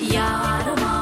yarıma